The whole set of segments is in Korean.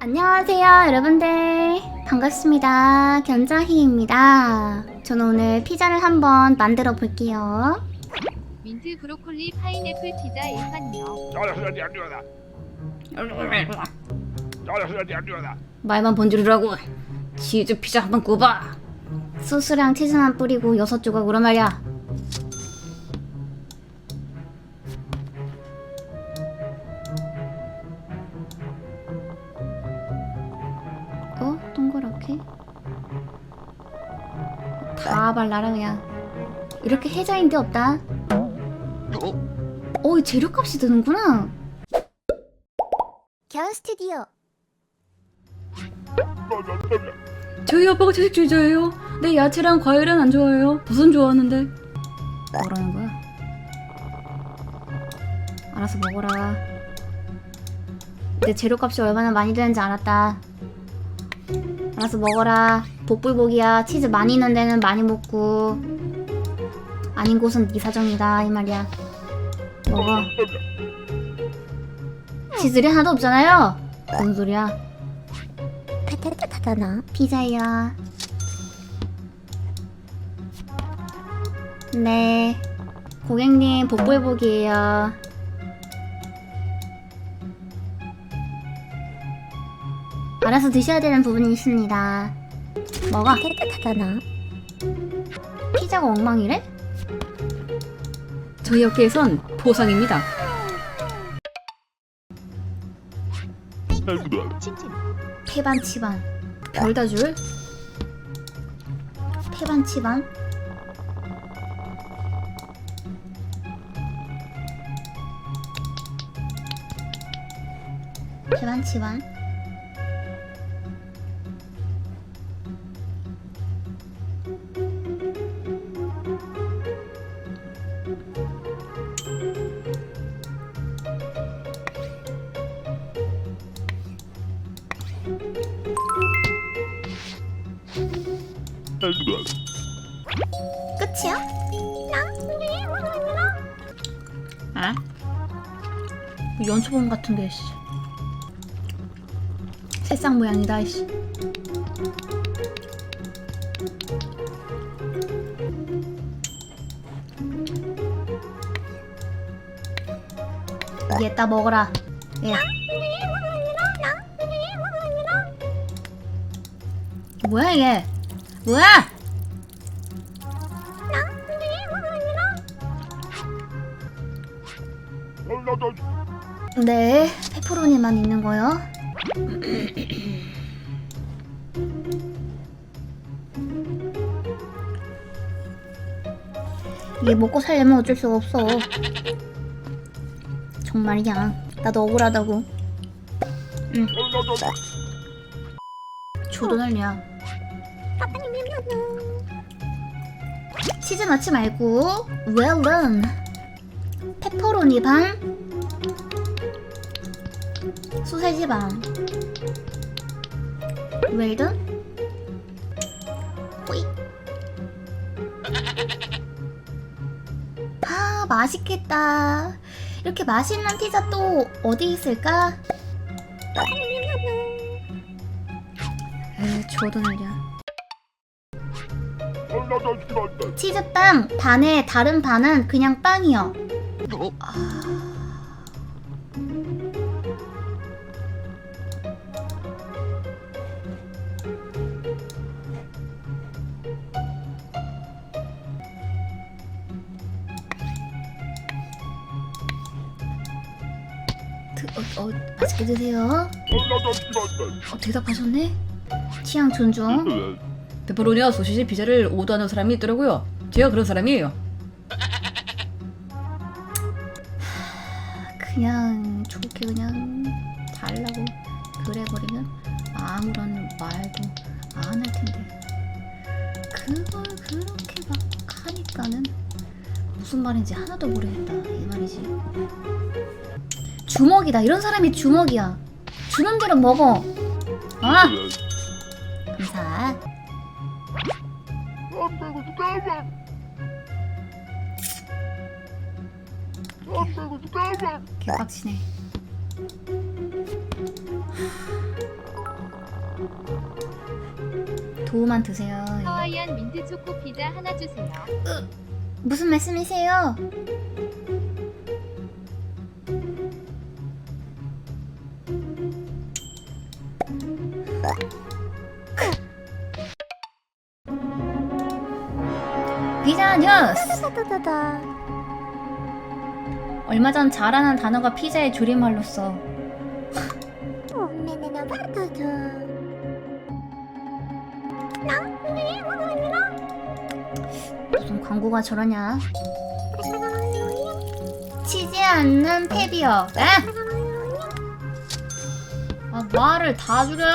안녕하세요, 여러분들. 반갑습니다. 견자희입니다. 저는 오늘 피자를 한번 만들어 볼게요. 민트 브로콜리 파인애플 피자 1판이요. Ahora se la tía Nioda. Ahora se la tía Nioda. 말만 번지르라고 치즈 피자 한번 구워봐 소스랑 치즈만 뿌리고 여섯 조각으로 말이야. 다 발라라 그냥. 이렇게 해자인 데 없다. 어, 이 재료값이 드는구나. 겨울 스튜디오. 저희 아빠가 채식주의자예요 내 야채랑 과일은 안 좋아해요 무슨 좋아하는데 뭐라는 거야? 알아서 먹어라. 내 재료값이 얼마나 많이 드는지 알았다. 알아서 먹어라. 복불복이야. 치즈 많이 있는 데는 많이 먹고 아닌 곳은 네 사정이다 이 말이야. 먹어. 치즈리 하나도 없잖아요. 뭔 소리야? 타타타타나 피자야. 네. 고객님 복불복이에요. 알아서 드셔야 되는 부분이 있습니다. 먹어. 타타타나. 피자가 엉망이래? 저희 업계에선 보상입니다 태반 치반. 별다 줄? 태반 치반? 태반 치반? 아? 연초봉 같은 게 씨. 새싹 모양이다 씨. 얘따 먹어라. 얘. 뭐야 이게? 뭐야? 네, 페퍼로니만 있는 거요. 얘 먹고 살려면 어쩔 수가 없어. 정말이야. 나도 억울하다고. 응. 줘도 난리야. 치즈 넣지 말고 done. 페퍼로니 반, 소세지 반. 호이. 아 맛있겠다. 이렇게 맛있는 피자 또 어디 있을까? 에 줘도 난리야. 치즈빵 반에 다른 반은 그냥 빵이요. 드, 어, 어, 맛있게 드세요. 어, 대답하셨네? 취향 존중. 페퍼로니와 소시지 피자를 오더하는 사람이 있더라고요 제가 그런 사람이에요 그냥 좋게 그냥 달라고 그래버리면 아무런 말도 안 할 텐데 그걸 그렇게 막 하니까는 무슨 말인지 하나도 모르겠다 이 말이지 주먹이다 이런 사람이 주먹이야 주는 대로 먹어 아 감사 개빡치네 도우만 드세요. 예. 하와이안 민트 초코 피자 하나 주세요. 무슨 말씀이세요? 뉴스! 얼마 전 자라는 단어가 피자의 줄임말로써 무슨 광고가 저러냐? 치지 않는 페비어. 에? 아 말을 다 줄여.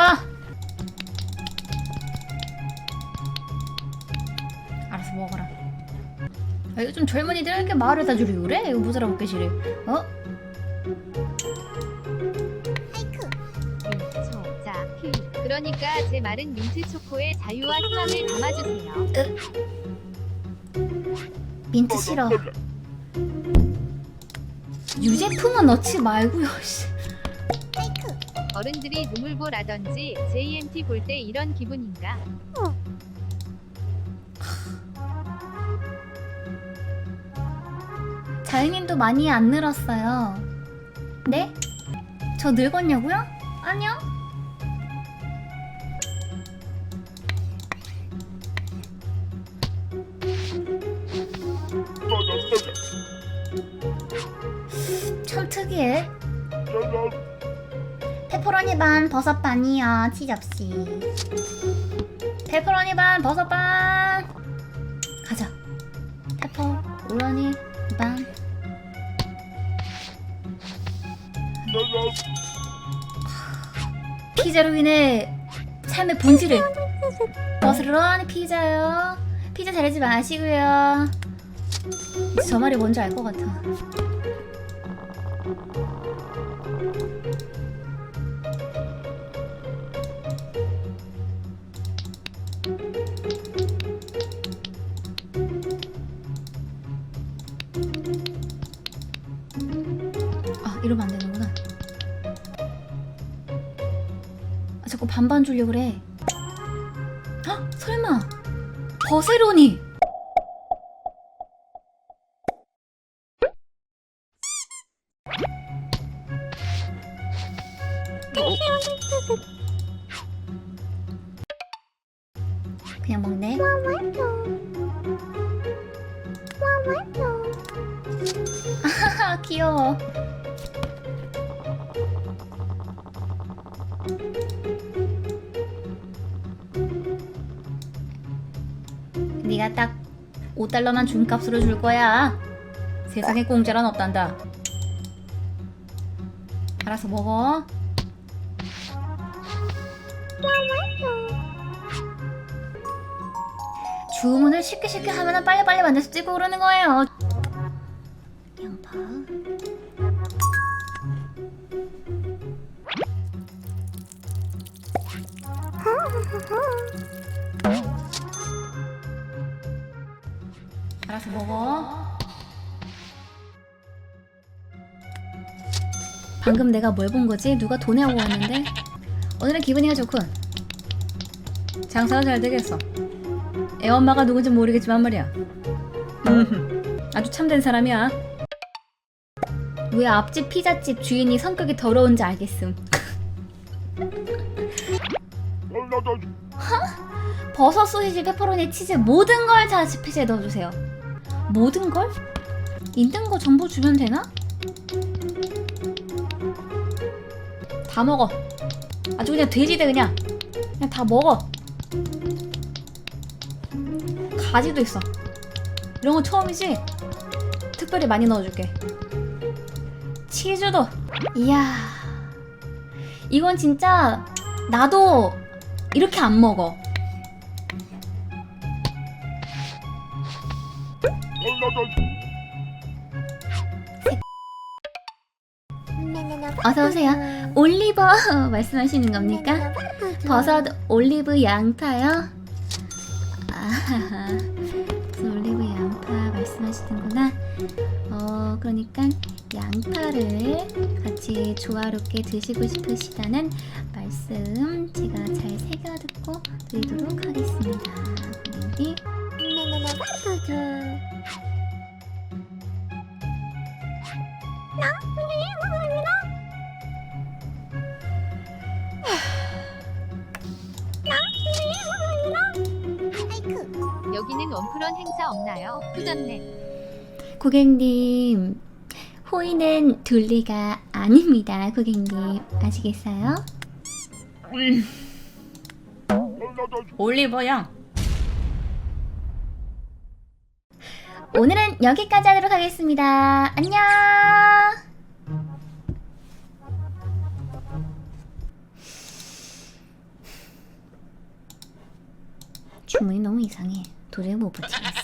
알아서 먹어라. 아, 요즘 젊은이들 이렇게 말을 다 줄이고 그래? 이거 무사라 먹기 싫어. 어? 그러니까 제 말은 민트 초코에 자유와 희망을 담아주세요. 민트 싫어. 유제품은 넣지 말고요. 씨. 어른들이 눈물보라든지 JMT 볼 때 이런 기분인가? 자유님도 많이 안 늘었어요. 네? 저 늙었냐고요? 아니요. 참 특이해. 페퍼로니 반 버섯 반이요. 치즈 없이. 페퍼로니 반 버섯 반. 피자로 인해 삶의 본질을 버스러니 피자요. 피자 자르지 마시고요. 저 말이 뭔지 알 것 같아. 아 자꾸 반반 주려고 그래. 헉 설마 버세로니. 그냥 먹네. 하하 귀여워. 5달러만 준값으로 줄 거야. 세상에 공짜란 없단다. 알아서 먹어. 주문을 쉽게 쉽게 하면 빨리빨리 만들어서 찍고 그러는 거예요. 양파. 알아서 먹어. 방금 내가 뭘 본 거지? 누가 돈해오고 왔는데? 오늘은 기분이가 좋군. 장사가 잘 되겠어. 애 엄마가 누군지 모르겠지만 말이야. 음, 아주 참된 사람이야. 왜 앞집 피자집 주인이 성격이 더러운지 알겠음. 버섯, 소시지, 페퍼로니, 치즈 모든 걸다 피자에 넣어주세요. 모든 걸? 있는 거 전부 주면 되나? 다 먹어. 아주 그냥 돼지돼 그냥. 그냥 다 먹어. 가지도 있어. 이런 거 처음이지? 특별히 많이 넣어줄게. 치즈도. 이야. 이건 진짜 나도 이렇게 안 먹어. 어서 오세요. 올리버 말씀하시는 겁니까? 버섯, 올리브, 양파요? 아, 무슨 올리브, 양파 말씀하시는구나. 어, 그러니까 양파를 같이 조화롭게 드시고 싶으시다는 말씀 제가 잘 새겨 듣고 드리도록 하겠습니다. 고객님. 여기는 원프런 행사 없나요? 후전네. 고객님, 호의는 둘리가 아닙니다. 고객님, 아시겠어요? 올리버 양. 오늘은 여기까지 하도록 하겠습니다. 안녕! 주문이 너무 이상해. 도저히 못 버티겠어.